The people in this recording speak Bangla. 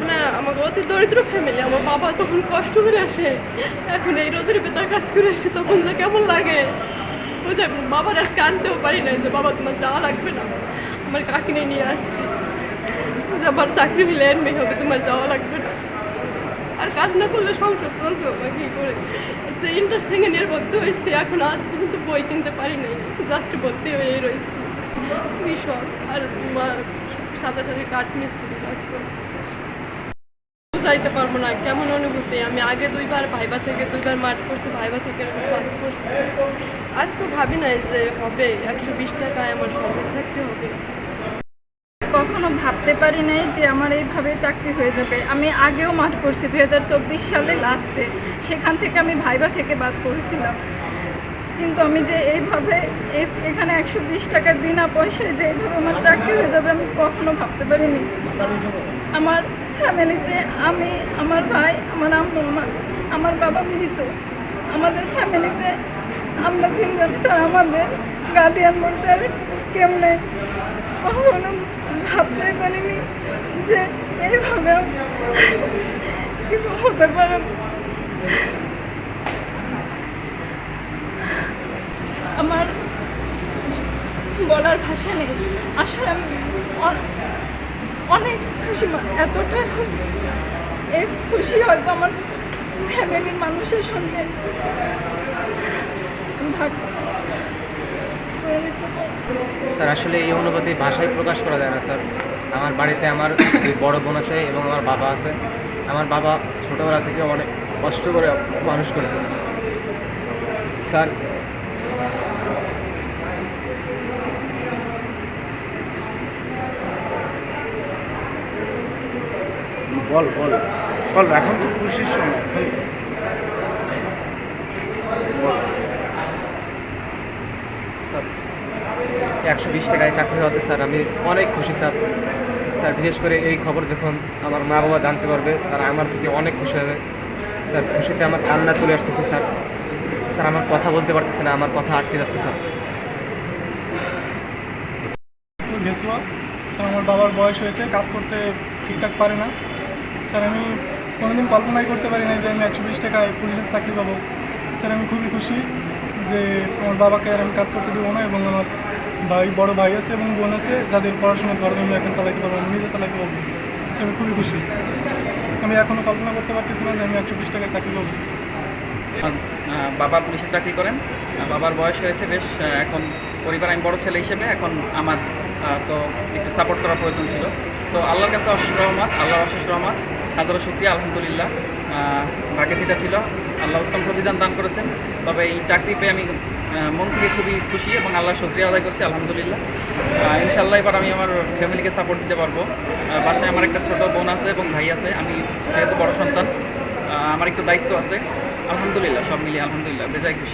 মানে আমার অতি দরিদ্র ফ্যামিলি আমার বাবা যখন কষ্ট করে আসে এই রোদের বেতার কাজ করে কেমন লাগে? বাবার আজকে আনতেও পারি না যে, বাবা, তোমার যাওয়া লাগবে না। আমার কাকিনে নিয়ে আসছি। আবার চাকরি হলে এর মেয়ে হবে, তোমার যাওয়া লাগবে না। আর কাজ না করলে সংসার চলবে বা কী করে? যে ইন্টারেস্ট থেকে ভর্তি হয়েছে, এখন আজ পর্যন্ত বই কিনতে পারি নাই। জাস্ট ভর্তি হয়ে রয়েছি। কৃষক আর সাথে সাথে কাঠ মিস্ত্রি কাজ করে পারব না, কেমন অনুভূতি? আমি আগে দুইবার ভাইবা থেকে, দুইবার মাঠ করছি ভাইবা থেকে মাঠ করছি আজকে ভাবি নাই যে হবে, একশো বিশ টাকায় আমার সরকারি চাকরি হবে। কখনো ভাবতে পারি নাই যে আমার এইভাবে চাকরি হয়ে যাবে। আমি আগেও মাঠ করছি দু হাজার চব্বিশ সালে লাস্টে সেখান থেকে আমি ভাইবা থেকে বাদ করেছিলাম কিন্তু আমি যে এইভাবে এখানে একশো বিশ টাকা বিনা পয়সায় যে এইভাবে আমার চাকরি হয়ে যাবে, আমি কখনো ভাবতে পারিনি। আমার ফ্যামিলিতে আমি, আমার ভাই, আমার আম্মু, আমার আমার বাবা মৃত। আমাদের ফ্যামিলিতে আমরা তিনজন ছাড়া আমাদের গার্ডিয়ান বলতে আর কেউ নেই। কখনো ভাবতে পারিনি যে এইভাবে কিছু হতে পারে আমার বলার ভাষা নেই। আসলে আমি অনেক খুশি মা- এতটা এই খুশি হয়তো আমার ফ্যামিলির মানুষের সঙ্গে। ভাগ। স্যার, আসলে এই অনুভূতি ভাষায় প্রকাশ করা যায় না, স্যার। আমার বাড়িতে আমার বড় বোন আছে এবং আমার বাবা আছে। আমার বাবা ছোটোবেলা থেকে অনেক কষ্ট করে মানুষ করেছে। স্যার বল বল। বল এখন তো খুশির সময়। স্যার একশো বিশ টাকায় চাকরি হওয়াতে স্যার আমি অনেক খুশি স্যার। স্যার বিশেষ করে এই খবর যখন আমার মা বাবা জানতে পারবে তারা আমার থেকে অনেক খুশি হবে। স্যার খুশিতে আমার কান্না চলে আসতেছে স্যার। স্যার আমার কথা বলতে পারতেছে না আমার কথা আটকে যাচ্ছে স্যার। স্যার আমার বাবার বয়স হয়েছে কাজ করতে ঠিকঠাক পারে না। স্যার, আমি কোনোদিন কল্পনাই করতে পারি না যে আমি একশো বিশ টাকায় পুলিশের চাকরি পাবো। স্যার, আমি খুবই খুশি যে আমার বাবাকে আর আমি কাজ করতে দেবো না এবং আমার ভাই, বড় ভাই আছে এবং বোন আছে, যাদের পড়াশোনা করার আমি এখন চালাইতে পারব আমি নিজে চালাইতে পারব। স্যার, আমি খুবই খুশি। আমি এখনও কল্পনা করতে পারতেছি না যে আমি একশো বিশ টাকায় চাকরি পাবো। বাবা পুলিশে চাকরি করেন। বাবার বয়স হয়েছে বেশ এখন পরিবার আমি বড় ছেলে হিসেবে, এখন আমার তো একটু সাপোর্ট করার প্রয়োজন ছিল। তো আল্লাহর কাছে অশেষ রহমত, আল্লাহর অশেষ রহমত। হাজারো শুক্রিয়া, আলহামদুলিল্লাহ। ভাগ্যে যেটা ছিল, আল্লাহ উত্তম প্রতিদান দান করেছেন। তবে এই চাকরি পেয়ে আমি মন থেকে খুবই খুশি এবং আল্লাহ শুক্রিয়া আদায় করছি, আলহামদুলিল্লাহ। ইনশাল্লাহ এবার আমি আমার ফ্যামিলিকে সাপোর্ট দিতে পারব। বাসায় আমার একটা ছোট বোন আছে এবং ভাই আছে। আমি যেহেতু বড় সন্তান আমার একটু দায়িত্ব আছে। আলহামদুলিল্লাহ, সব মিলিয়ে আলহামদুলিল্লাহ। বেজায় খুশি।